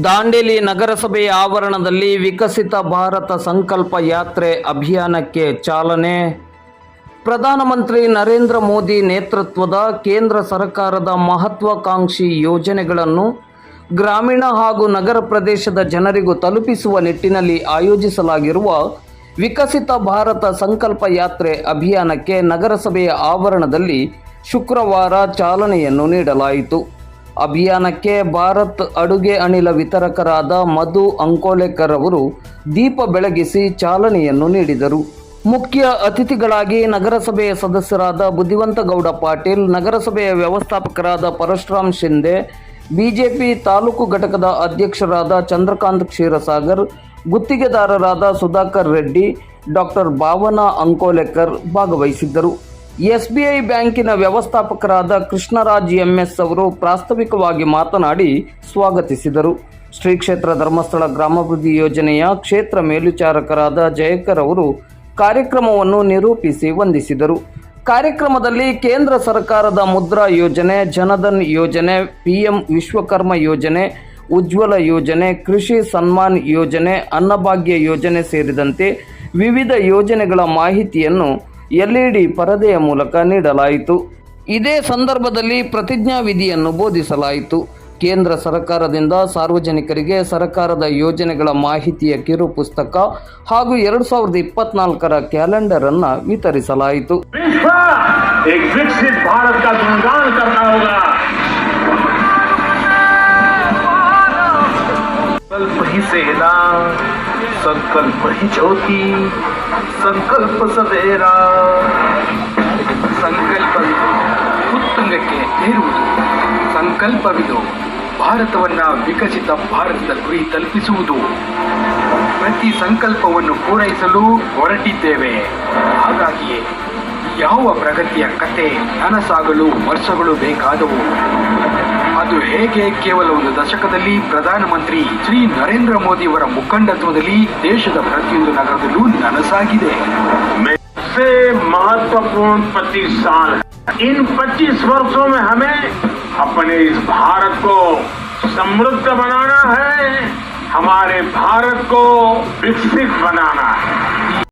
ದಾಂಡೇಲಿ ನಗರಸಭೆಯ ಆವರಣದಲ್ಲಿ ವಿಕಸಿತ ಭಾರತ ಸಂಕಲ್ಪ ಯಾತ್ರೆ ಅಭಿಯಾನಕ್ಕೆ ಚಾಲನೆ. ಪ್ರಧಾನಮಂತ್ರಿ ನರೇಂದ್ರ ಮೋದಿ ನೇತೃತ್ವದ ಕೇಂದ್ರ ಸರ್ಕಾರದ ಮಹತ್ವಾಕಾಂಕ್ಷಿ ಯೋಜನೆಗಳನ್ನು ಗ್ರಾಮೀಣ ಹಾಗೂ ನಗರ ಪ್ರದೇಶದ ಜನರಿಗೂ ತಲುಪಿಸುವ ನಿಟ್ಟಿನಲ್ಲಿ ಆಯೋಜಿಸಲಾಗಿರುವ ವಿಕಸಿತ ಭಾರತ ಸಂಕಲ್ಪ ಯಾತ್ರೆ ಅಭಿಯಾನಕ್ಕೆ ನಗರಸಭೆಯ ಆವರಣದಲ್ಲಿ ಶುಕ್ರವಾರ ಚಾಲನೆಯನ್ನು ನೀಡಲಾಯಿತು. ಅಭಿಯಾನಕ್ಕೆ ಭಾರತ್ ಅಡುಗೆ ಅನಿಲ ವಿತರಕರಾದ ಮಧು ಅಂಕೋಲೆಕರ್ ಅವರು ದೀಪ ಬೆಳಗಿಸಿ ಚಾಲನೆಯನ್ನು ನೀಡಿದರು. ಮುಖ್ಯ ಅತಿಥಿಗಳಾಗಿ ನಗರಸಭೆಯ ಸದಸ್ಯರಾದ ಬುದ್ಧಿವಂತಗೌಡ ಪಾಟೀಲ್, ನಗರಸಭೆಯ ವ್ಯವಸ್ಥಾಪಕರಾದ ಪರಶುರಾಮ್ ಶಿಂದೆ ಬಿಜೆಪಿ ತಾಲೂಕು ಘಟಕದ ಅಧ್ಯಕ್ಷರಾದ ಚಂದ್ರಕಾಂತ್ ಕ್ಷೀರಸಾಗರ್, ಗುತ್ತಿಗೆದಾರರಾದ ಸುಧಾಕರ್ ರೆಡ್ಡಿ, ಡಾಕ್ಟರ್ ಭಾವನಾ ಅಂಕೋಲೆಕರ್ ಭಾಗವಹಿಸಿದ್ದರು. ಎಸ್ಬಿಐ ಬ್ಯಾಂಕಿನ ವ್ಯವಸ್ಥಾಪಕರಾದ ಕೃಷ್ಣರಾಜ್ ಎಂಎಸ್ ಅವರು ಪ್ರಾಸ್ತಾವಿಕವಾಗಿ ಮಾತನಾಡಿ ಸ್ವಾಗತಿಸಿದರು. ಶ್ರೀ ಕ್ಷೇತ್ರ ಧರ್ಮಸ್ಥಳ ಗ್ರಾಮಾಭಿವೃದ್ಧಿ ಯೋಜನೆಯ ಕ್ಷೇತ್ರ ಮೇಲ್ವಿಚಾರಕರಾದ ಜಯಕರ್ ಅವರು ಕಾರ್ಯಕ್ರಮವನ್ನು ನಿರೂಪಿಸಿ ವಂದಿಸಿದರು. ಕಾರ್ಯಕ್ರಮದಲ್ಲಿ ಕೇಂದ್ರ ಸರ್ಕಾರದ ಮುದ್ರಾ ಯೋಜನೆ, ಜನಧನ್ ಯೋಜನೆ, ಪಿಎಂ ವಿಶ್ವಕರ್ಮ ಯೋಜನೆ, ಉಜ್ವಲ ಯೋಜನೆ, ಕೃಷಿ ಸನ್ಮಾನ್ ಯೋಜನೆ, ಅನ್ನಭಾಗ್ಯ ಯೋಜನೆ ಸೇರಿದಂತೆ ವಿವಿಧ ಯೋಜನೆಗಳ ಮಾಹಿತಿಯನ್ನು ಎಲ್ಇಡಿ ಪರದೆಯ ಮೂಲಕ ನೀಡಲಾಯಿತು. ಇದೇ ಸಂದರ್ಭದಲ್ಲಿ ಪ್ರತಿಜ್ಞಾ ವಿಧಿಯನ್ನು ಬೋಧಿಸಲಾಯಿತು. ಕೇಂದ್ರ ಸರ್ಕಾರದಿಂದ ಸಾರ್ವಜನಿಕರಿಗೆ ಸರ್ಕಾರದ ಯೋಜನೆಗಳ ಮಾಹಿತಿಯ ಕಿರು ಪುಸ್ತಕ ಹಾಗೂ ಎರಡು ಸಾವಿರದ ಇಪ್ಪತ್ನಾಲ್ಕರ ಕ್ಯಾಲೆಂಡರ್ ಅನ್ನ ವಿತರಿಸಲಾಯಿತು. संकल्प ही ज्योति ಸಂಕಲ್ಪ ಸವೇರ ಸಂಕಲ್ಪವಿದು ಉತ್ತುಂಗಕ್ಕೆ ಏರುವುದು ಸಂಕಲ್ಪವಿದು ಭಾರತವನ್ನ ವಿಕಸಿತ ಭಾರತದ ಗುರಿ ತಲುಪಿಸುವುದು ಪ್ರತಿ ಸಂಕಲ್ಪವನ್ನು ಪೂರೈಸಲು ಹೊರಟಿದ್ದೇವೆ ಹಾಗಾಗಿಯೇ ಯಾವ ಪ್ರಗತಿಯ ಕತೆ ನನಸಾಗಲು ವರ್ಷಗಳು ಬೇಕಾದವು ಅದು ಹೇಗೆ ಕೇವಲ ಒಂದು ದಶಕದಲ್ಲಿ ಪ್ರಧಾನಮಂತ್ರಿ ಶ್ರೀ ನರೇಂದ್ರ ಮೋದಿಯವರ ಮುಖಂಡತ್ವದಲ್ಲಿ ದೇಶದ ಪ್ರತಿಯೊಂದು ನಗರದಲ್ಲೂ ನನಸಾಗಿದೆ में सबसे महत्वपूर्ण पच्चीस साल है इन 25 वर्षों में हमें अपने इस भारत को समृद्ध बनाना है हमारे भारत को विकसित बनाना है